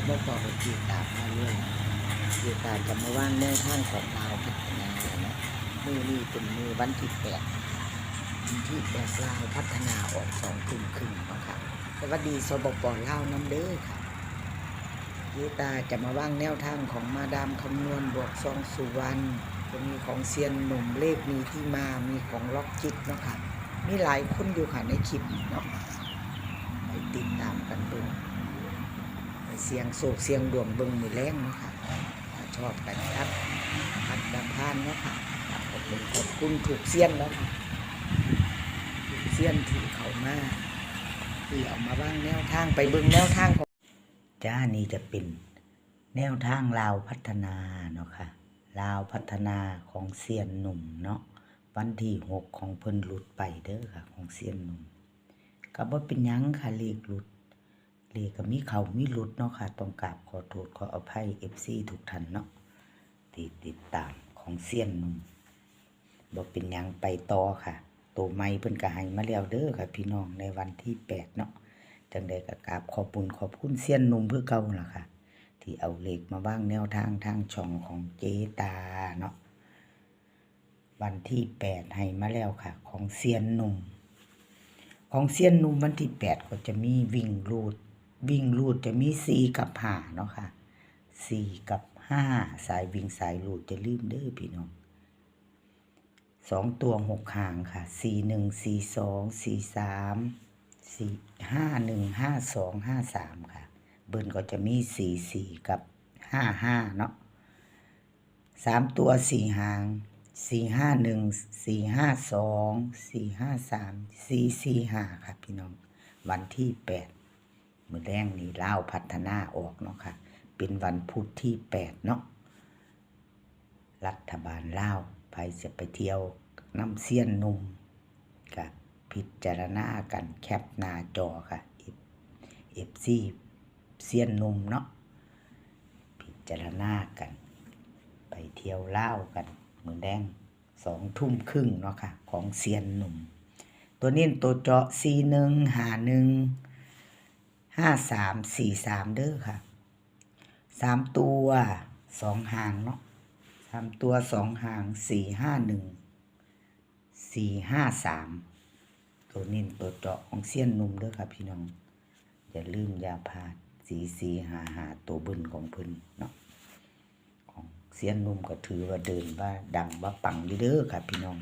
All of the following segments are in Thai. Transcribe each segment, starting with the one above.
บมาต่อกับกีตามาเรื่อยกีตาจะมาว่างแนวทางของเราวพัฒนาเนาะมือนี้เป็นมือวันที่แปดที่แปดลาวพัฒนาออกสองทุ่มครึ่งนะค่ะสวัสดีสบปลาวน้ำเด้อค่ะกีตาจะมาว่างแนวทางของมาดามคำนวณบวกซองสุวรรณจะมีของเซียนหนุ่มเลขมีที่มามีของล็อกจิตเนาะค่ะมีหลายคนอยู่ค่ะในคลิปเนาะไปติดตามกันดู เสียงโศกเสียงดวงเบิ่งมือแรงเนาะค่ะชอบกันครับพัดดำพานเนาะค่ะครับขอบคุณขอบคุณถูกเสียนแล้วค่ะถูกเสียนที่เขามาที่เอามาบ้างแนวทางไปเบิ่งแนวทางของจ้านี่จะเป็นแนวทางลาวพัฒนาเนาะค่ะลาวพัฒนาของเซียนหนุ่มเนาะวันที่หกของเพิ่นหลุดไปเด้อค่ะ ของเซียนหนุ่มก็บ่เป็นยังค่ะเลขหลุด เลขก็มีเขามีหลุดเนาะค่ะ ต้องกราบขอโทษขออภัย FC ทุกท่านเนาะที่ติดตามของเซียนนุ่มบ่เป็นยังไปต่อค่ะตัวใหม่เพิ่นก็ให้มาแล้วเด้อค่ะ พี่น้องในวันที่8เนาะจังใดก็กราบขอบคุณขอบคุณเซียนนุ่มเพื่อเก่าล่ะค่ะ ที่เอาเลขมาบ้างแนวทางทางช่องของเจตาเนาะวันที่8ให้มาแล้วค่ะ ของเซียนนุ่มของเซียนนุ่มวันที่แปดก็จะมีวิ่งรูด วิ่งรูดจะมีสี่กับห้าเนาะค่ะสี่กับห้าสายวิ่งสายรูดจะลืมเด้อพี่น้องสองตัวหกหางค่ะสี่หนึ่งสี่สองสี่สามสี่ห้าหนึ่งห้าสองห้าสามค่ะ เบิ้ลก็จะมีสี่สี่กับห้าห้าเนาะสามตัวสี่หางสี่ห้าหนึ่งสี่ห้าสองสี่ห้าสามสี่สี่ห้าค่ะพี่น้อง วันที่แปด มือแรงนี่เล่าพัฒนาออกเนาะค่ะ เป็นวันพุธที่แปดเนาะรัฐบาลเล่าไปจะไปเที่ยวน้ำเสี้ยนนุ่มกับพิจารณากันแคปหน้าจอค่ะเอฟซีเสี้ยนนุ่มเนาะพิจารณากัน ไปเที่ยวเล่ากันมือแดงสองทุ่มครึ่งเนาะค่ะ ของเซียนหนุ่ม ตัวนี้ตัวเจาะสีหนึ่งหาหนึ่ง ห้าสามสี่สามเด้อค่ะสามตัวสองหางเนาะสามตัวสองหางสี่ห้าหนึ่งสี่ห้าสามตัวนี้ตัวเจาะของเซียนนุ่มเด้อค่ะพี่น้อง อย่าลืมอย่าพลาดสี่สี่หาหาตัวบิ้นของเพิ่นเนาะของเซียนนุ่มก็ถือว่าเดินว่าดังว่าปังเด้อค่ะพี่น้อง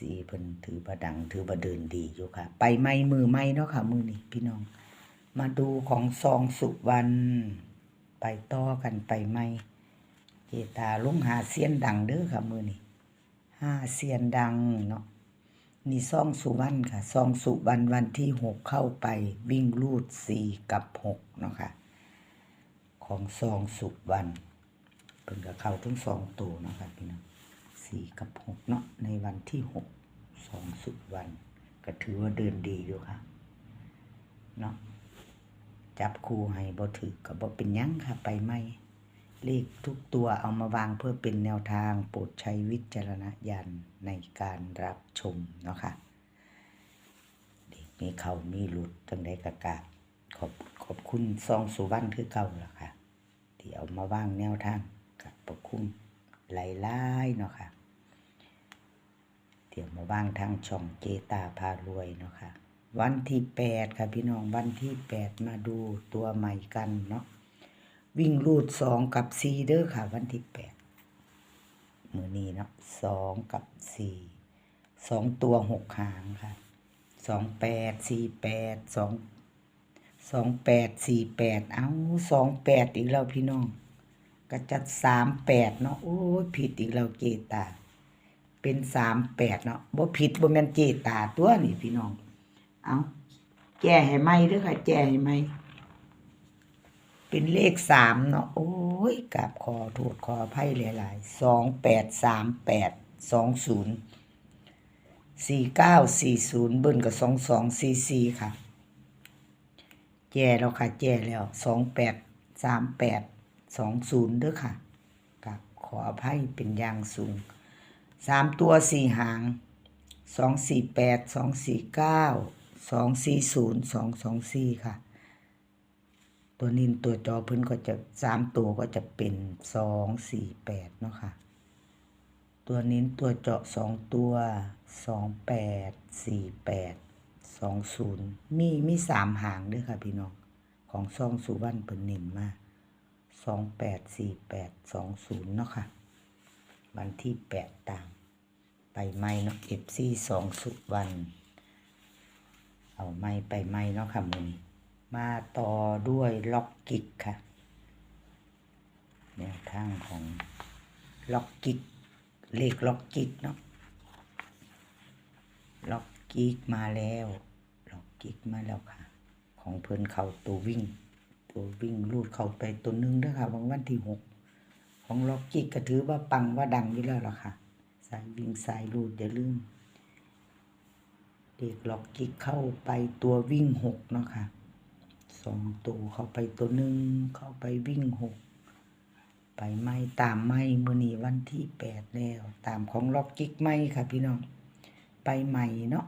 สีเพิ่นถือประดัง ถือประเดินดีอยู่ค่ะ ไปไม่มือไม่เนาะค่ะมือนี่พี่น้อง มาดูของซองสุวรรณไปต่อกันไปไม่เจตาลุงหาเสียนดังเด้อค่ะมือนี่ห้าเสียนดังเนาะนี่ซองสุวรรณค่ะซองสุวรรณวันที่หกเข้าไปวิ่งลูดสี่กับหกเนาะค่ะ ของซองสุวรรณเพิ่นก็เข้าทั้งสองตัวเนาะค่ะพี่น้อง สี่กับหกเนาะในวันที่หกสองสุดวัน ก็ถือว่าเดินดีอยู่ค่ะเนาะจับคู่ให้บ่ถือกับบ่เป็นยังค่ะไปไม่ เลขทุกตัวเอามาวางเพื่อเป็นแนวทางโปรดใช้วิจารณญาณในการรับชมเนาะค่ะเด็กมีเขามีหลุดจังใดกะกาบขอบขอบคุณซองสุวรรณคือเก่าล่ะค่ะที่เอามาวางแนวทางกับประคุ้มหลายๆเนาะค่ะ เดี๋ยวมาว่างทางช่องเจตาพารวยเนาะค่ะ วันที่แปดค่ะพี่น้องวันที่แปดมาดูตัวใหม่กันเนาะวิ่งรูดสองกับสี่เด้อค่ะ วันที่แปดมือนี้เนาะสองกับสี่สองตัวหกหางค่ะสองแปดสี่แปดสองสองแปดสี่แปดเอาสองแปดอีกแล้วพี่น้องก็จัดสามแปดเนาะโอ้ยผิดอีกแล้วเจตา เป็นสามแปดเนาะบ่ผิดบ่แม่นเจตาตัวนี่พี่น้อง เอาแก้ให้ไหมเด้อค่ะแก้ให้ไหม เป็นเลขสามเนาะ โอ้ยกราบขอโทษขออภัยหลายๆสองแปดสามแปดสองศูนย์สี่เก้าสี่ศูนย์เบิ้ลกับสองสองสี่สี่ค่ะ แจ้แล้วค่ะ แจ้แล้วสองแปดสามแปดสองศูนย์เด้อค่ะกับขออภัยเป็นอย่างสูง สามตัวสี่หางสองสี่แปดสองสี่เก้าสองสี่ศูนย์สองสองสี่ค่ะ ตัวนินตัวจอพิ่นก็จะสามตัวก็จะเป็นสองสี่แปดเนาะค่ะ ตัวนิ้นตัวเจาะสองตัวสองแปดสี่แปดสองศูนย์มีมีสามหางด้วยค่ะพี่น้อง ของซองสุวรรณเพิ่นน้นมาสองแปดสี่แปดสองศูนย์เนาะค่ะ วันที่แปดต่าง ไปไม่เนาะเอฟซีสองสุวรรณเอาไม่ไปไม่เนาะค่ะมือนี้มาต่อด้วยล็อกกิกค่ะแนวทางของล็อกกิกเลขล็อกกิกเนาะล็อกกิกมาแล้วล็อกกิกมาแล้วค่ะ ของเพิ่นเขาตัววิ่ง ตัววิ่งลูดเขาไปตัวหนึงด้อค่ะวันวันที่หก ของล็อกกิกก็ถือว่าปังว่าดังอยู่แล้วล่ะค่ะ สายวิ่งสายลูดอย่าลืมเด็กล็อกกิกเข้าไปตัววิ่งหกเนาะค่ะสองตัวเข้าไปตัวหนึ่งเข้าไปวิ่งหกไปไม่ตามไม่มือนีวันที่แปดแล้ว ตามของล็อกกิกไม่ค่ะพี่น้องไปใหม่เนาะ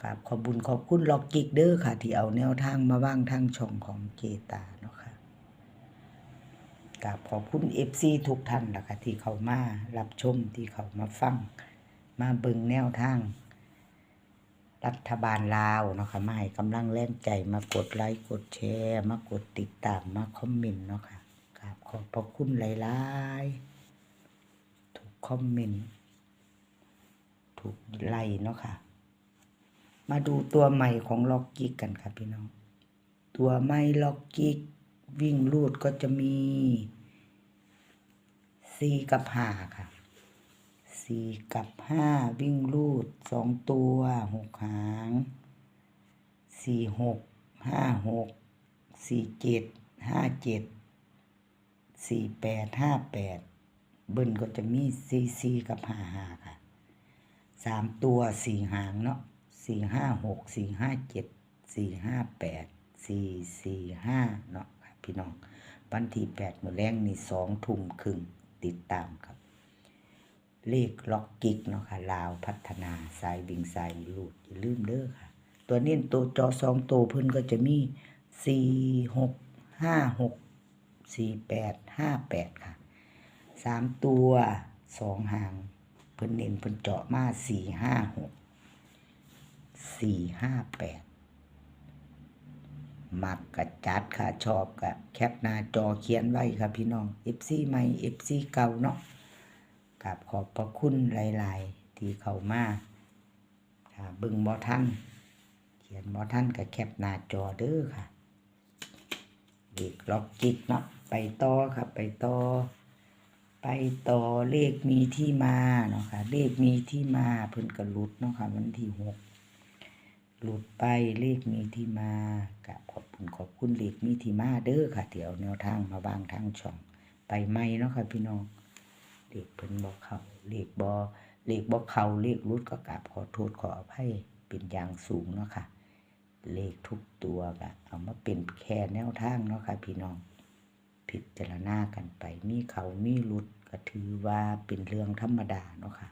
กราบขอบุญขอบคุณล็อกกิกเด้อค่ะ ที่เอาแนวทางมาว่างทางช่องของเจตาเนาะค่ะ กราบขอบคุณเอฟซีทุกท่านล่ะคะที่เขามารับชมที่เขามาฟัง มาเบิงแนวทาง รัฐบาลลาวเนาะค่ะมาให้กำลังแรงใจมากดไลค์กดแชร์มากดติดตามมาคอมเมนต์เนาะค่ะกราบขอบพระคุณหลายๆถูกคอมเมนต์ถูกไลค์เนาะค่ะ มาดูตัวใหม่ของล็อกกิกกันค่ะพี่น้อง ตัวใหม่ล็อกกิก วิ่งลูดก็จะมีสี่กับห้าค่ะสี่กับห้าวิ่งลูดสองตัวหกหางสี่หกห้าหกสี่เจ็ดห้าเจ็ดสี่แปดห้าแปดเบิ้ลก็จะมีสี่สี่กับห้าห้าค่ะสามตัวสี่หางเนาะสี่ห้าหกสี่ห้าเจ็ดสี่ห้าแปดสี่สี่ห้าเนาะค่ะ พี่น้องวันที่แปดมือแรงนี่สองทุ่มครึ่งติดตามครับ เลขล็อกกิกเนาะค่ะลาวพัฒนาสายวิ่งสายลูดอย่าลืมเด้อค่ะ ตัวเน้นตัวจอสองตัวเพิ่นก็จะมีสี่หกห้าหกสี่แปดห้าแปดค่ะสามตัวสองหางเพิ่นเน้นเพิ่นเจาะมาสี่ห้าหกสี่ห้าแปด มักกะจัดค่ะชอบกะแคปหน้าจอเขียนไว้ค่ะพี่น้อง FC ใหม่ FC เก่าเนาะกับขอบพระคุณหลาย ๆ ที่เข้ามาถ้าบึงบอท่านเขียนบอท่านกับแคปหน้าจอเด้อค่ะเลขล็อกจิกเนาะไปต่อครับไปต่อ ไปต่อเลขมีที่มาเนาะค่ะเลขมีที่มาเพิ่นกระลุดเนาะค่ะวันที่หก หลุดไปเลขมีที่มากับขอบคุณขอบคุณเลขมีที่มาเด้อค่ะเดี๋ยวแนวทางมาวางทางช่อง ไปไม่เนาะค่ะพี่น้องเลขเพิ่นบ่เขาเลขบ่เลขบ่เขาเลขรุดก็กราบขอโทษขออภัยเป็นอย่างสูงเนาะค่ะ เลขทุกตัวก็เอามาเป็นแค่แนวทางเนาะค่ะพี่น้อง พิจารณากันไปมีเขามีรุดก็ถือว่าเป็นเรื่องธรรมดาเนาะค่ะ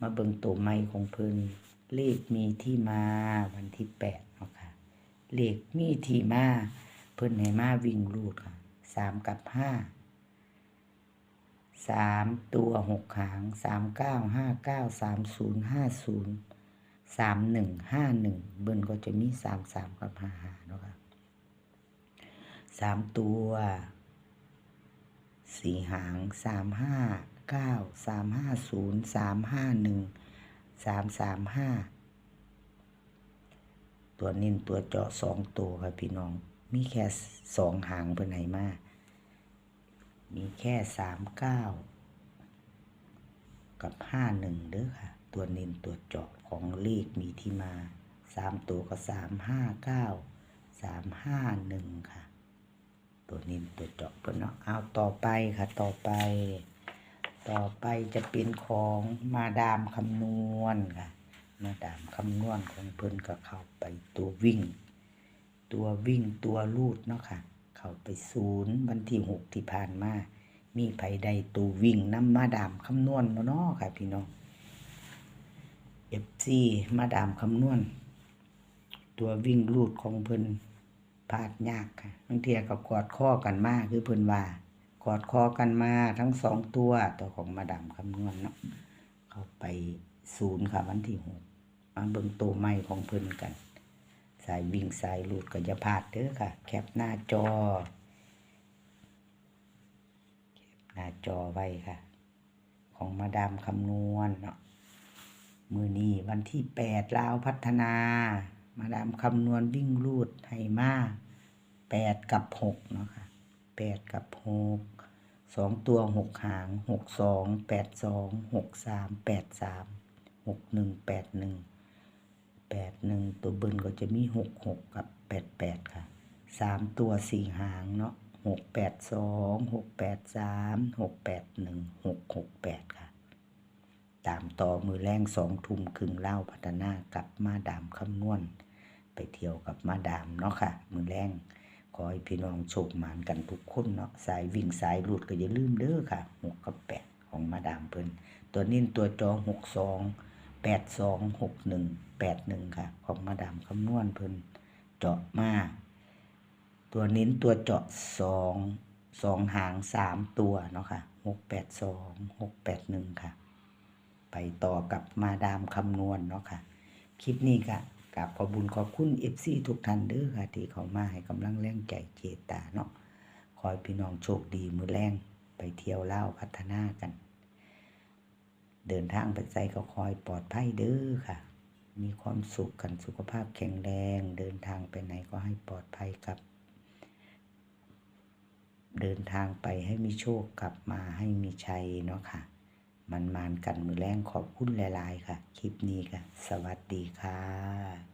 มาเบิ่งตัวใหม่ของเพิ่น เลขมีที่มาวันที่แปดเนาะค่ะ เลขมีที่มาเพิ่นให้มาวิ่งรูดค่ะสามกับห้าสามตัวหกหางสามเก้าห้าเก้าสามศูนย์ห้าศูนย์สามหนึ่งห้าหนึ่งเบิ้ลก็จะมีสามสามกับห้าห้าเนาะครับสามตัวสี่หางสามห้าเก้าสามห้าศูนย์สามห้าหนึ่ง สามสามห้าตัวนิ่นตัวเจาะสองตัวครับพี่น้อง มีแค่สองหางเพื่อนไหนมามีแค่สามเก้ากับห้าหนึ่งเด้อค่ะ ตัวเน้นตัวเจาะของเลขมีที่มาสามตัวก็สามห้าเก้าสามห้าหนึ่งค่ะ ตัวเน้นตัวเจาะเพื่อนเนาะเอาต่อไปค่ะต่อไป ต่อไปจะเป็นของมาดามคำนวณค่ะ มาดามคำนวณของเพิ่นก็เข้าไปตัววิ่ง ตัววิ่งตัวลูดเนาะค่ะ เข้าไปศูนย์วันที่หกที่ผ่านมา มีไผใดตัววิ่งน้ำมาดามคำนวณบ่เนาะค่ะ พี่น้องเอฟซีมาดามคำนวณ ตัววิ่งลูดของเพิ่นพลาดยากค่ะบางเทียก็กอดข้อกันมากคือเพิ่นว่า กอดคอกันมาทั้งสองตัวตัวของมาดามคำนวณเนาะเข้าไปศูนย์ค่ะวันที่หกมาเบิ่งตัวใหม่ของเพิ่นกัน สายวิ่งสายหลุดก็อย่าพลาดเด้อค่ะ แคปหน้าจอ แคปหน้าจอไว้ค่ะ ของมาดามคำนวณเนาะมือนี้วันที่แปดลาวพัฒนา มาดามคำนวณวิ่งรูดให้มาแปดกับหกเนาะค่ะแปดกับหก สองตัวหกหางหกสองแปดสองหกสามแปดสามหกหนึ่งแปดหนึ่งแปดหนึ่งตัวเบินก็จะมีหกหกกับแปดแปดค่ะสามตัวสี่หางเนาะหกแปดสองหกแปดสามหกแปดหนึ่งหกหกแปดค่ะ ตามต่อมือแรงสองทุ่มครึ่งเล่าพัฒนากับมาดามคำนวณไปเที่ยวกับมาดามเนาะค่ะ มือแรง ขอให้พี่น้องโชคหมานกันทุกคนเนาะสายวิ่งสายหลุดก็อย่าลืมเด้อค่ะหกกับแปดของมาดามเพิ่นตัวนิ่นตัวจองหกสองแปดสองหกหนึ่งแปดหนึ่งค่ะ ของมาดามคำนวณเพิ่นเจาะมา ตัวนิ้นตัวเจาะสองสองหางสามตัวเนาะค่ะหกแปดสองหกแปดหนึ่งค่ะ ไปต่อกับมาดามคำนวณเนาะค่ะ คลิปนี้ก็ กราบขอบุญขอบคุณเอฟซีทุกท่านเด้อค่ะที่เขามาให้กำลังแรงใจเจตาเนาะขอให้พี่น้องโชคดีมือแรงไปเที่ยวเล่าพัฒนากัน เดินทางไปใจก็คอยปลอดภัยเด้อค่ะ มีความสุขกันสุขภาพแข็งแรง เดินทางไปไหนก็ให้ปลอดภัยกับ เดินทางไปให้มีโชคกลับมาให้มีชัยเนาะค่ะ มันมานกันมือแรงขอบคุณหลาย ๆ ค่ะ คลิปนี้ค่ะ สวัสดีค่ะ